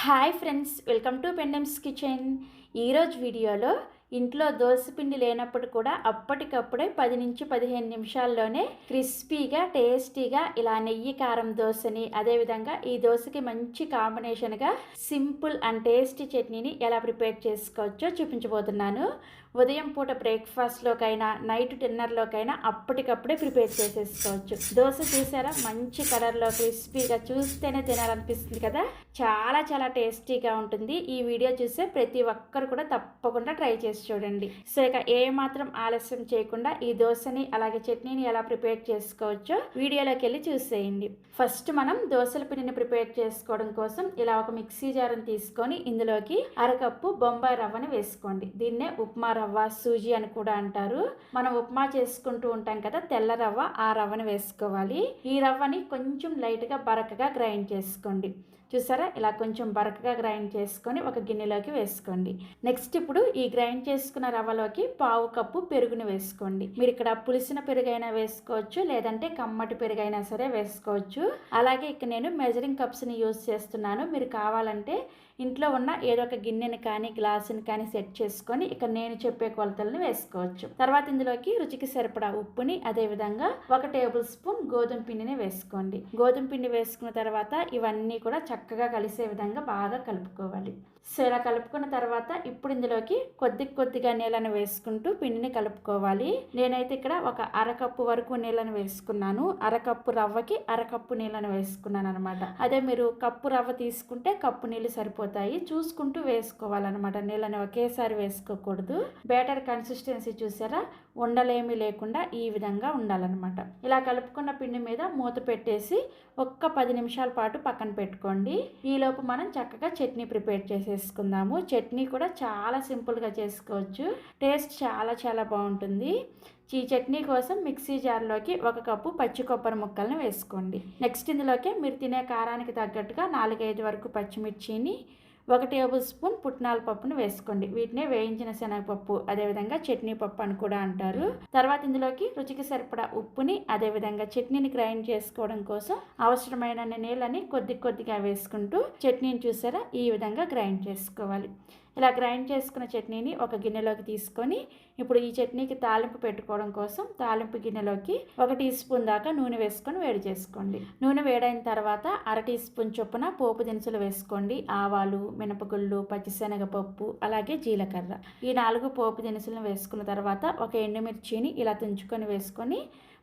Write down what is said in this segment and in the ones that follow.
Hi friends welcome to Pendams kitchen. ఈరోజు వీడియోలో ఇంట్లో దోశపిండి లేనప్పుడు కూడా అప్పటికప్పుడే పది నుంచి పదిహేను నిమిషాల్లోనే క్రిస్పీగా టేస్టీగా ఇలా నెయ్యి కారం దోశని అదేవిధంగా ఈ దోశకి మంచి కాంబినేషన్గా సింపుల్ అండ్ టేస్టీ చట్నీని ఎలా ప్రిపేర్ చేసుకోవచ్చో చూపించబోతున్నాను. ఉదయం పూట బ్రేక్ఫాస్ట్లోకైనా నైట్ డిన్నర్లోకైనా అప్పటికప్పుడే ప్రిపేర్ చేసేసుకోవచ్చు. దోశ చూసారా? మంచి కలర్లో క్రిస్పీగా చూస్తేనే తినాలనిపిస్తుంది కదా? చాలా చాలా టేస్టీగా ఉంటుంది. ఈ వీడియో చూసే ప్రతి ఒక్కరు కూడా తప్పకుండా ట్రై చేసి చూడండి. సో ఇక ఏమాత్రం ఆలస్యం చేయకుండా ఈ దోశని అలాగే చట్నీని ఎలా ప్రిపేర్ చేసుకోవచ్చో వీడియోలోకి వెళ్ళి చూసేయండి. ఫస్ట్ మనం దోశల పిండిని ప్రిపేర్ చేసుకోవడం కోసం ఇలా ఒక మిక్సీ జార్ని తీసుకొని ఇందులోకి అరకప్పు బొంబాయి రవ్వని వేసుకోండి. దీన్నే ఉప్మా రవ్వ సూజీ అని కూడా అంటారు. మనం ఉప్మా చేసుకుంటూ ఉంటాం కదా తెల్ల రవ్వ ఆ రవ్వని వేసుకోవాలి. ఈ రవ్వని కొంచెం లైట్గా బరకగా గ్రైండ్ చేసుకోండి. చూసారా? ఇలా కొంచెం బరకగా గ్రైండ్ చేసుకొని ఒక గిన్నెలోకి వేసుకోండి. నెక్స్ట్ ఇప్పుడు ఈ గ్రైండ్ చేసుకున్న రవ్వలోకి పావు కప్పు పెరుగుని వేసుకోండి. మీరు ఇక్కడ పులిసిన పెరుగైనా వేసుకోవచ్చు లేదంటే కమ్మటి పెరుగైనా సరే వేసుకోవచ్చు. అలాగే ఇక్కడ నేను మెజరింగ్ కప్స్ని యూజ్ చేస్తున్నాను. మీరు కావాలంటే ఇంట్లో ఉన్న ఏదో ఒక గిన్నెని కానీ గ్లాసుని కానీ సెట్ చేసుకొని ఇక్కడ నేను చెప్పే కొలతలను వేసుకోవచ్చు. తర్వాత ఇందులోకి రుచికి సరిపడా ఉప్పుని అదేవిధంగా ఒక టేబుల్ స్పూన్ గోధుమ పిండిని వేసుకోండి. గోధుమ పిండి వేసుకున్న తర్వాత ఇవన్నీ కూడా చక్కగా కలిసే విధంగా బాగా కలుపుకోవాలి. సో ఇలా కలుపుకున్న తర్వాత ఇప్పుడు ఇందులోకి కొద్ది కొద్దిగా నీళ్ళను వేసుకుంటూ పిండిని కలుపుకోవాలి. నేనైతే ఇక్కడ ఒక అరకప్పు వరకు నీళ్ళను వేసుకున్నాను. అరకప్పు రవ్వకి అరకప్పు నీళ్ళను వేసుకున్నాను అనమాట అదే మీరు కప్పు రవ్వ తీసుకుంటే కప్పు నీళ్ళు సరిపోతాయి. చూసుకుంటూ వేసుకోవాలన్నమాట. నీళ్ళని ఒకేసారి వేసుకోకూడదు. బేటర్ కన్సిస్టెన్సీ చూసారా? ఉండలేమి లేకుండా ఈ విధంగా ఉండాలన్నమాట. ఇలా కలుపుకున్న పిండి మీద మూత పెట్టేసి ఒక్క పది నిమిషాల పాటు పక్కన పెట్టుకోండి. ఈలోపు మనం చక్కగా చట్నీ ప్రిపేర్ చేసేసుకుందాము. చట్నీ కూడా చాలా సింపుల్గా చేసుకోవచ్చు. టేస్ట్ చాలా చాలా బాగుంటుంది. ఈ చట్నీ కోసం మిక్సీ జార్లోకి ఒక కప్పు పచ్చి కొబ్బరి ముక్కలను వేసుకోండి. నెక్స్ట్ ఇందులోకి మీరు తినే కారానికి తగ్గట్టుగా నాలుగైదు వరకు పచ్చిమిర్చిని ఒక టేబుల్ స్పూన్ పుట్నాల పప్పును వేసుకోండి. వీటినే వేయించిన శనగపప్పు అదేవిధంగా చట్నీ పప్పు అని కూడా అంటారు. తర్వాత ఇందులోకి రుచికి సరిపడా ఉప్పుని అదేవిధంగా చట్నీని గ్రైండ్ చేసుకోవడం కోసం అవసరమైన నీళ్ళని కొద్ది కొద్దిగా వేసుకుంటూ చట్నీని చూసారా? ఈ విధంగా గ్రైండ్ చేసుకోవాలి. ఇలా గ్రైండ్ చేసుకున్న చట్నీని ఒక గిన్నెలోకి తీసుకొని ఇప్పుడు ఈ చట్నీకి తాలింపు పెట్టుకోవడం కోసం తాలింపు గిన్నెలోకి ఒక టీ స్పూన్ దాకా నూనె వేసుకొని వేడి చేసుకోండి. నూనె వేడైన తర్వాత అర టీ స్పూన్ చొప్పున పోపు దినుసులు వేసుకోండి. ఆవాలు మినపగుళ్ళు పచ్చిశనగపప్పు అలాగే జీలకర్ర. ఈ నాలుగు పోపు దినుసులను వేసుకున్న తర్వాత ఒక ఎండుమిర్చిని ఇలా తుంచుకొని వేసుకొని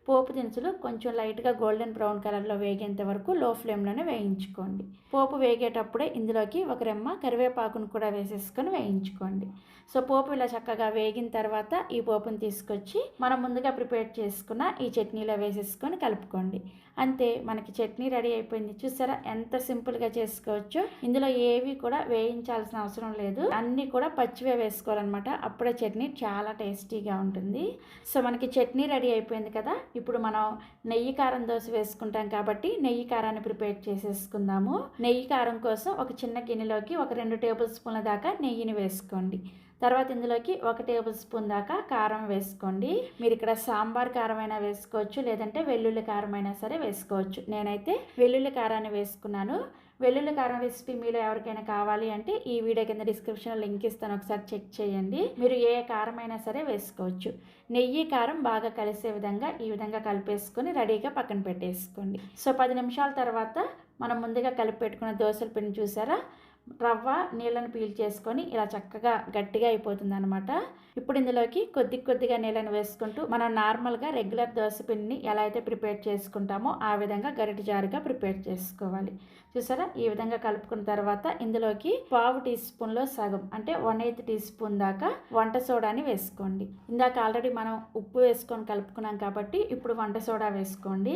పోపు దినుసులు కొంచెం లైట్గా గోల్డెన్ బ్రౌన్ కలర్లో వేగేంత వరకు లో ఫ్లేమ్లోనే వేయించుకోండి. పోపు వేగేటప్పుడే ఇందులోకి ఒక రెమ్మ కరివేపాకును కూడా వేసేసుకొని వేయించుకోండి. సో పోపు ఇలా చక్కగా వేగిన తర్వాత ఈ పోపును తీసుకొచ్చి మనం ముందుగా ప్రిపేర్ చేసుకున్న ఈ చట్నీలో వేసేసుకొని కలుపుకోండి. అంతే మనకి చట్నీ రెడీ అయిపోయింది. చూసారా? ఎంత సింపుల్గా చేసుకోవచ్చో. ఇందులో ఏవి కూడా వేయించాల్సిన అవసరం లేదు. అన్నీ కూడా పచ్చివే వేసుకోవాలన్నమాట. అప్పుడే చట్నీ చాలా టేస్టీగా ఉంటుంది. సో మనకి చట్నీ రెడీ అయిపోయింది కదా? ఇప్పుడు మనం నెయ్యి కారం దోశ వేసుకుంటాం కాబట్టి నెయ్యి కారాన్ని ప్రిపేర్ చేసేసుకుందాము. నెయ్యి కారం కోసం ఒక చిన్న గిన్నెలోకి ఒక రెండు టేబుల్ స్పూన్ల దాకా నెయ్యిని వేసుకోండి. తర్వాత ఇందులోకి ఒక టేబుల్ స్పూన్ దాకా కారం వేసుకోండి. మీరు ఇక్కడ సాంబార్ కారం అయినా వేసుకోవచ్చు లేదంటే వెల్లుల్లి కారం అయినా సరే వేసుకోవచ్చు. నేనైతే వెల్లుల్లి కారాన్ని వేసుకున్నాను. వెల్లుల్లి కారం రెసిపీ మీలో ఎవరికైనా కావాలి అంటే ఈ వీడియో కింద డిస్క్రిప్షన్లో లింక్ ఇస్తాను. ఒకసారి చెక్ చేయండి. మీరు ఏ కారం అయినా సరే వేసుకోవచ్చు. నెయ్యి కారం బాగా కలిసే విధంగా ఈ విధంగా కలిపేసుకొని రెడీగా పక్కన పెట్టేసుకోండి. సో పది నిమిషాల తర్వాత మనం ముందుగా కలిపి పెట్టుకున్న దోశల పిండి చూసారా? రవ్వ నీళ్ళను పీల్ చేసుకొని ఇలా చక్కగా గట్టిగా అయిపోతుంది అనమాట ఇప్పుడు ఇందులోకి కొద్ది కొద్దిగా నీళ్ళని వేసుకుంటూ మనం నార్మల్గా రెగ్యులర్ దోశ పిండిని ఎలా అయితే ప్రిపేర్ చేసుకుంటామో ఆ విధంగా గరిటి జారుగా ప్రిపేర్ చేసుకోవాలి. చూసారా? ఈ విధంగా కలుపుకున్న తర్వాత ఇందులోకి పావు టీ స్పూన్లో సగం అంటే వన్ ఎయిత్ టీ స్పూన్ దాకా వంట సోడాని వేసుకోండి. ఇందాక ఆల్రెడీ మనం ఉప్పు వేసుకొని కలుపుకున్నాం కాబట్టి ఇప్పుడు వంట సోడా వేసుకోండి.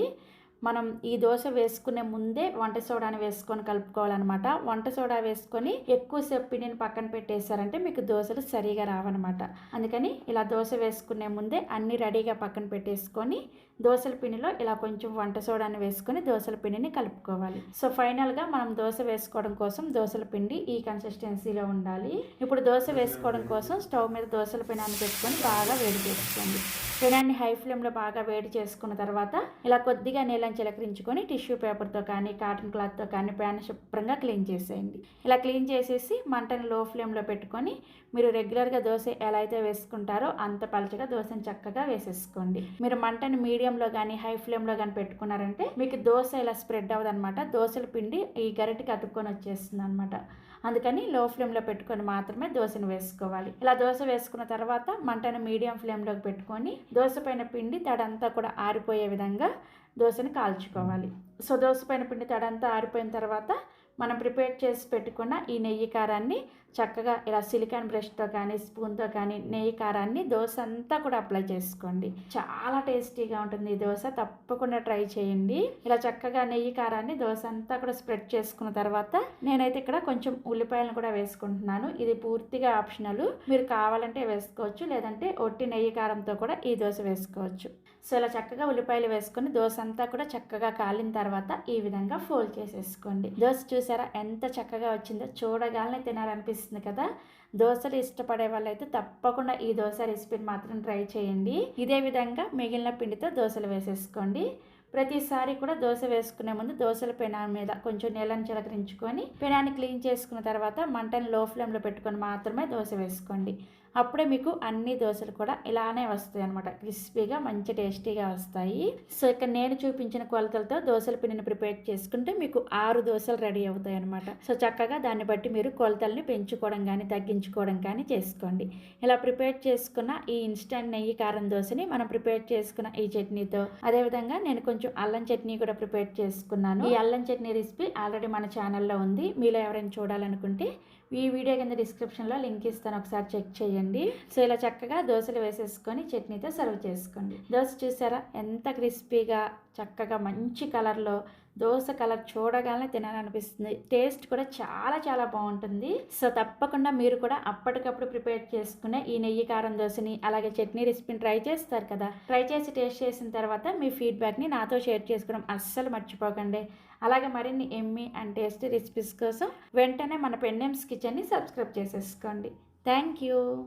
మనం ఈ దోశ వేసుకునే ముందే వంట సోడాని వేసుకొని కలుపుకోవాలన్నమాట. వంట సోడా వేసుకొని ఎక్కువసేపు పిండిని పక్కన పెట్టేశారంటే మీకు దోశలు సరిగా రావన్నమాట. అందుకని ఇలా దోశ వేసుకునే ముందే అన్ని రెడీగా పక్కన పెట్టేసుకొని దోశల పిండిలో ఇలా కొంచెం వంట సోడాని వేసుకొని దోశల పిండిని కలుపుకోవాలి. సో ఫైనల్గా మనం దోశ వేసుకోవడం కోసం దోశల పిండి ఈ కన్సిస్టెన్సీలో ఉండాలి. ఇప్పుడు దోశ వేసుకోవడం కోసం స్టవ్ మీద దోశల పిండాన్ని పెట్టుకొని బాగా వేడి చేసుకోండి. పెనాన్ని హై ఫ్లేమ్లో బాగా వేడి చేసుకున్న తర్వాత ఇలా కొద్దిగా నెల నీళ్ళని చిలకరించుకొని టిష్యూ పేపర్తో కానీ కాటన్ క్లాత్తో కానీ ప్యాన్ శుభ్రంగా క్లీన్ చేసేయండి. ఇలా క్లీన్ చేసేసి మంటను లో ఫ్లేమ్లో పెట్టుకొని మీరు రెగ్యులర్గా దోశ ఎలా అయితే వేసుకుంటారో అంత పలచగా దోశను చక్కగా వేసేసుకోండి. మీరు మంటని మీడియంలో కానీ హై ఫ్లేమ్లో కానీ పెట్టుకున్నారంటే మీకు దోశ ఇలా స్ప్రెడ్ అవ్వదు అనమాట దోశల పిండి ఈ గరిటకి అతుక్కొని వచ్చేస్తుంది అనమాట అందుకని లో ఫ్లేమ్లో పెట్టుకొని మాత్రమే దోశను వేసుకోవాలి. ఇలా దోశ వేసుకున్న తర్వాత మంటను మీడియం ఫ్లేమ్లోకి పెట్టుకొని దోశ పైన పిండి తడంతా కూడా ఆరిపోయే విధంగా దోశను కాల్చుకోవాలి. సో దోశ పైన పిండి తడంతా ఆరిపోయిన తర్వాత మనం ప్రిపేర్ చేసి పెట్టుకున్న ఈ నెయ్యి కారాన్ని చక్కగా ఇలా సిలికాన్ బ్రష్తో కానీ స్పూన్తో కానీ నెయ్యి కారాన్ని దోశ అంతా కూడా అప్లై చేసుకోండి. చాలా టేస్టీగా ఉంటుంది ఈ దోశ. తప్పకుండా ట్రై చేయండి. ఇలా చక్కగా నెయ్యి కారాన్ని దోశ అంతా కూడా స్ప్రెడ్ చేసుకున్న తర్వాత నేనైతే ఇక్కడ కొంచెం ఉల్లిపాయలను కూడా వేసుకుంటున్నాను. ఇది పూర్తిగా ఆప్షనల్ మీరు కావాలంటే వేసుకోవచ్చు లేదంటే ఒట్టి నెయ్యి కారంతో కూడా ఈ దోశ వేసుకోవచ్చు. సో ఇలా చక్కగా ఉల్లిపాయలు వేసుకొని దోశ అంతా కూడా చక్కగా కాలిన తర్వాత ఈ విధంగా ఫోల్డ్ చేసేసుకోండి. దోశ చూసారా ఎంత చక్కగా వచ్చిందో? చూడగానే తినాలనిపిస్తుంది కదా? దోశలు ఇష్టపడే వాళ్ళైతే తప్పకుండా ఈ దోశ రెసిపీని మాత్రం ట్రై చేయండి. ఇదే విధంగా మిగిలిన పిండితో దోశలు వేసేసుకోండి. ప్రతిసారి కూడా దోశ వేసుకునే ముందు దోశల పెనాన్ మీద కొంచెం నీళ్ళని చిలకరించుకొని పెనాన్ని క్లీన్ చేసుకున్న తర్వాత మంటని లో ఫ్లేమ్లో పెట్టుకొని మాత్రమే దోశ వేసుకోండి. అప్పుడే మీకు అన్ని దోశలు కూడా ఇలానే వస్తాయి అనమాట క్రిస్పీగా మంచి టేస్టీగా వస్తాయి. సో ఇక్కడ నేను చూపించిన కొలతలతో దోశల పిండిని ప్రిపేర్ చేసుకుంటే మీకు ఆరు దోశలు రెడీ అవుతాయి అనమాట సో చక్కగా దాన్ని బట్టి మీరు కొలతల్ని పెంచుకోవడం కానీ తగ్గించుకోవడం కానీ చేసుకోండి. ఇలా ప్రిపేర్ చేసుకున్న ఈ ఇన్స్టంట్ నెయ్యి కారం దోశని మనం ప్రిపేర్ చేసుకున్న ఈ చట్నీతో అదేవిధంగా నేను కొంచెం అల్లం చట్నీ కూడా ప్రిపేర్ చేసుకున్నాను. ఈ అల్లం చట్నీ రెసిపీ ఆల్రెడీ మన ఛానల్లో ఉంది. మీలో ఎవరైనా చూడాలనుకుంటే ఈ వీడియో కింద డిస్క్రిప్షన్లో లింక్ ఇస్తాను ఒకసారి చెక్ చేయండి. సో ఇలా చక్కగా దోశలు వేసేసుకొని చట్నీతో సర్వ్ చేసుకోండి. దోశ చూసారా? ఎంత క్రిస్పీగా చక్కగా మంచి కలర్లో దోశ కలర్ చూడగానే తినాలనిపిస్తుంది. టేస్ట్ కూడా చాలా చాలా బాగుంటుంది. సో తప్పకుండా మీరు కూడా అప్పటికప్పుడు ప్రిపేర్ చేసుకునే ఈ నెయ్యి కారం దోశని అలాగే చట్నీ రెసిపీని ట్రై చేస్తారు కదా. ట్రై చేసి టేస్ట్ చేసిన తర్వాత మీ ఫీడ్బ్యాక్ని నాతో షేర్ చేసుకోవడం అస్సలు మర్చిపోకండి. అలాగే మరిన్ని ఎమ్మి అండ్ టేస్టీ రెసిపీస్ కోసం వెంటనే మన పెన్నెమ్స్ కిచెన్ని సబ్స్క్రైబ్ చేసేసుకోండి. Thank you.